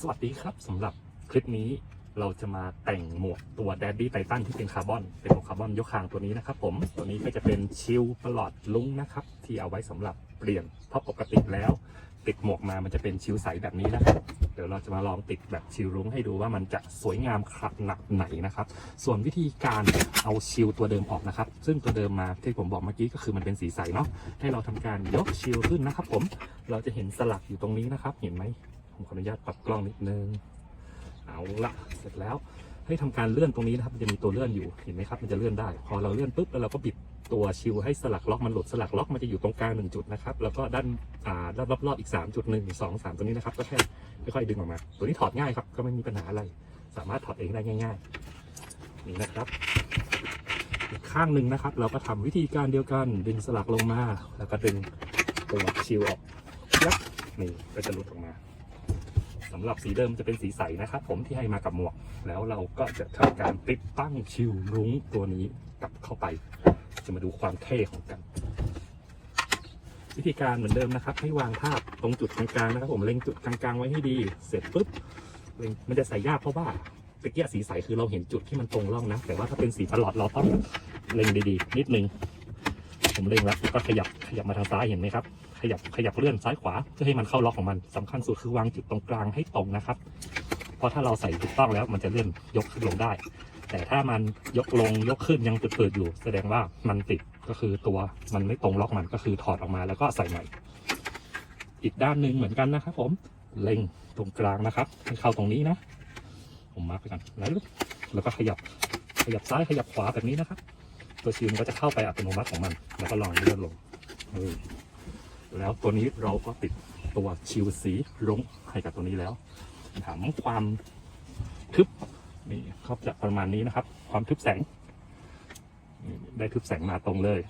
สวัสดีครับสำหรับคลิปนี้เราจะมาแต่งหมวกตัว Daddy Titan ที่เป็นคาร์บอน เป็นหมวกคาร์บอนยกคางตัวนี้นะครับผม ตัวนี้ก็จะเป็นชิลประหลอดลุ้งนะครับ ที่เอาไว้สำหรับเปลี่ยนเพราะปกติแล้ว ติดหมวกมามันจะเป็นชิลใสแบบนี้นะครับเดี๋ยวเราจะมาลองติดแบบชิลรุ้งให้ดูว่ามันจะสวยงามขนาดไหนนะครับ ส่วนวิธีการเอาชิลตัวเดิมออกนะครับ ซึ่งตัวเดิมมาที่ผมบอกเมื่อกี้ก็คือมันเป็นสีใสเนาะให้เราทำการยกชิลขึ้นนะครับ ผมเราจะเห็นสลักอยู่ตรงนี้นะครับ เห็นไหม ผมขออนุญาตปรับกล้องนิดนึง เอาละเสร็จแล้วให้ทำการเลื่อนตรงนี้นะครับ มันจะมีตัวเลื่อนอยู่ เห็นไหมครับ มันจะเลื่อนได้ พอเราเลื่อนปุ๊บ แล้วเราก็บิดตัวชิวให้สลักล็อกมันหลุดสลักล็อกมันจะอยู่ตรงกลางหนึ่งจุดนะครับ แล้วก็ด้านอ่าด้านรอบๆอีกสามจุดหนึ่งสองสามตัวนี้นะครับ ก็แค่ค่อยๆดึงออกมา ตัวนี้ถอดง่ายครับ ก็ไม่มีปัญหาอะไร สามารถถอดเองได้ง่าย ๆ นี่นะครับ อีกข้างหนึ่งนะครับ เราก็ทำวิธีการเดียวกัน ดึงสลักลงมา แล้วก็ดึงตัวชิวออกยับนี่ก็จะหลุดออกมา สำหรับสีเดิมจะเป็นสีใสนะครับผมที่ให้มากับหมวก แล้วเราก็จะทำการติดตั้งชิวรุ้งตัวนี้กลับเข้าไป จะมาดูความเท่ของกัน วิธีการเหมือนเดิมนะครับ ให้วางภาพตรงจุดกลางๆนะครับ ผมเล็งจุดกลางๆไว้ให้ดีเสร็จปุ๊บเล็งมันจะใส่ยากเพราะว่าตะเกียสีใสคือเราเห็นจุดที่มันตรงร่องนะ แต่ว่าถ้าเป็นสีประหลอดเราต้องเล็งดีๆ นิดนึง ผมเล็งแล้วก็ขยับขยับมาทางซ้ายเห็นไหมครับ ยับขยับเลื่อนซ้ายขวาเพื่อให้มันเข้าล็อกของมันสำคัญสุดคือวางจุดตรงกลางให้ตรงนะครับ เพราะถ้าเราใส่ถูกต้องแล้วมันจะเลื่อนยกขึ้นลงได้ แต่ถ้ามันยกลงยกขึ้นยังเปิดๆอยู่ แสดงว่ามันติดก็คือตัวมันไม่ตรงล็อกมันก็คือถอดออกมาแล้วก็ใส่ใหม่ อีกด้านหนึ่งเหมือนกันนะครับ ผมเล็งตรงกลางนะครับให้เข้าตรงนี้นะ ผมมาร์กไปกันแล้วแล้วก็ขยับขยับซ้ายขยับขวาแบบนี้นะครับ ตัวชิมันก็จะเข้าไปอัตโนมัติของมัน แล้วก็ลองเลื่อนลงอ แล้วตัวนี้เราก็ติดตัวชิลสีรุ้งให้กับตัวนี้แล้วถามความทึบนี่เขาจะประมาณนี้นะครับ ความทึบแสง ได้ทึบแสงมาตรงเลย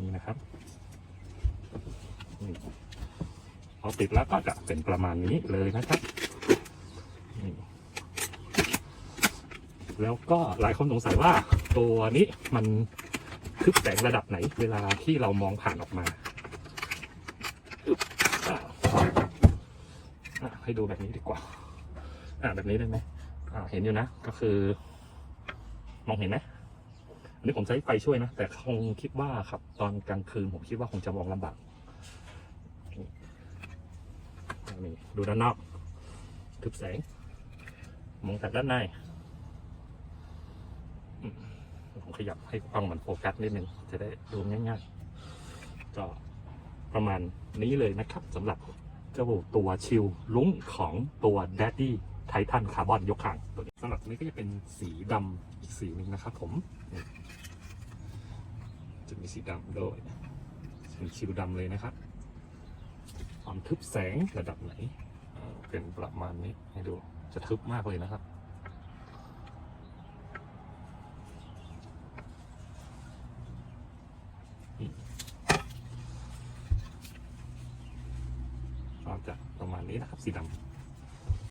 นี่นะครับพอติดแล้วก็จะเป็นประมาณนี้เลยนะครับแล้วก็หลายคนสงสัยว่าตัวนี้มัน ทึบแสงระดับไหน เวลาที่เรามองผ่านออกมาให้ดูแบบนี้ดีกว่า อ่าแบบนี้ได้ไหมอ่าเห็นอยู่นะ ก็คือ มองเห็นไหมอันนี้ผมใช้ไฟช่วยนะ แต่คงคิดว่าครับ ตอนกลางคืนผมคิดว่าคงจะมองลำบากนี่ดูด้านนอกทึบแสง มองจากด้านใน ผมขยับให้กล้องมันโฟกัสนิดนึงจะได้ดูง่ายๆ ก็ประมาณนี้เลยนะครับสำหรับเจ้าตัวชิลลุ้งของตัว Daddy Titan Carbon ยกขางตัวนี้สำหรับตัวนี้ก็จะเป็นสีดำอีกสีหนึ่งนะครับผม จะมีสีดำด้วยเป็นชิลดำเลยนะครับ ความทึบแสงระดับไหน เป็นประมาณนี้ให้ดูจะทึบมากเลยนะครับ ก็จะประมาณ นี้นะครับ สีดำ